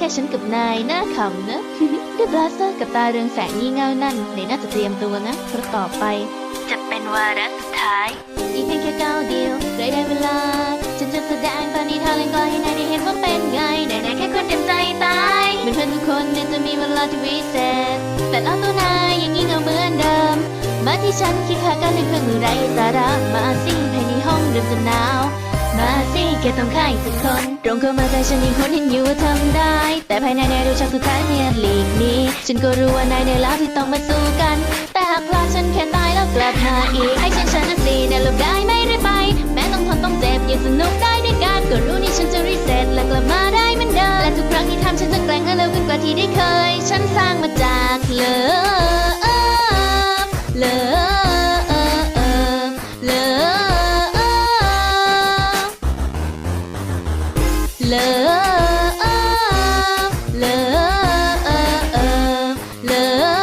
แค่ฉันกับนายน่าขำนะด้วยบลาสเตอร์กับตาเรืองแสงงี่เง่านั่นในน่าจะเตรียมตัวนะเพราะต่อไป จะเป็นวาระสุดท้าย อีกเพียงแค่ก้าวเดียวใกล้ได้เวลา ฉันจะแสดงตอนนี้ทางเล่นกลให้นายได้เห็นว่าเป็นไงไหนๆแค่คนเต็มใจตายเหมือนเพื่อนทุกคนเนี่ยจะมีเวลาที่วิเศษแต่แล้วตัวนายยังงี่เง่าเหมือนเดิม มาที่ฉันคิดหากันในเครื่องมือไรสาระมาสิภายในห้องเริ่มจะหนาว มาสิแค่ต้องใครสักคน ตรงเข้ามาแต่ฉันยังคนเห็นอยู่ว่าทำได้ แต่ภายในในรู้ชักสุดท้ายเนี่ยหลีกหนี้ ฉันก็รู้ว่านายในแล้วที่ต้องมาสู้กัน แต่หากพลาดฉันแค่ตายแล้วกลับมาอีก ให้ฉันชนะสิเนี่ยหลบได้ไม่ได้ไป แม้ต้องทนต้องเจ็บยังสนุกได้ด้วยกันก็รู้นี่ฉันจะรีเซ็ตและกลับมาได้เหมือนเดิมและทุกครั้งที่ทำฉันจะแกร่งและเร็วขึ้นกว่าที่ได้เคย ฉันสร้างมาจากเลิฟ Love, love, love.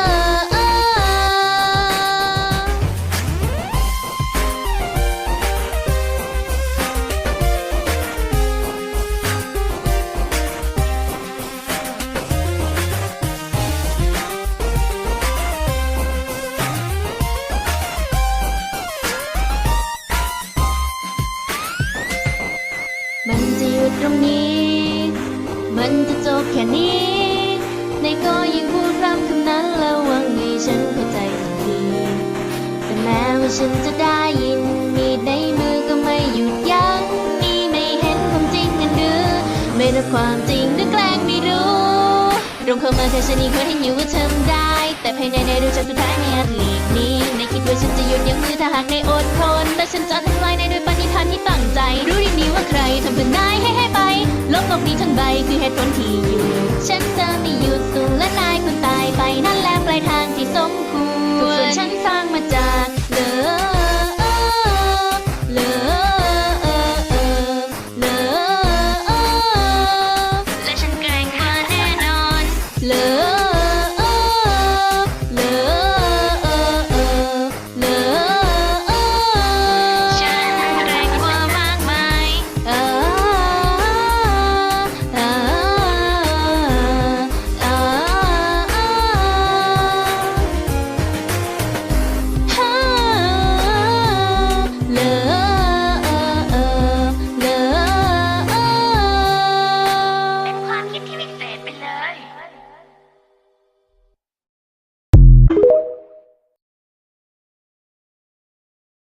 มันจะหยุ ดตรงนี้ มันจะจบแค่นี้ในก็ยังพูดพร่ำคำนั้นแล้วหวังให้ฉันเข้าใจสักทีแต่แม้ว่าฉันจะได้ยิน มีดในมือก็ไม่หยุดยั้งนี่ไม่เห็นความจริงกันหรือไม่รับความจริงหรือแกล้งไม่รู้ตรงเข้ามาแค่ฉันอีกคนให้อยู่ว่าทำได้ แต่ภายในในรู้จักสุดท้ายไม่อาจหลีกหนี้ในคิดว่าฉันจะหยุดยั้งมือถ้าหากในอ กนี้ทั้งใบคือเหตุผลที่อยู่ ฉันจะไม่หยุดสูงและนายคุณตายไปนั่นแหละปลายทางที่สมควรทุกส่วนฉันสร้างมาจากเลอเลือเลอและฉันแรงกว่าแน่นอน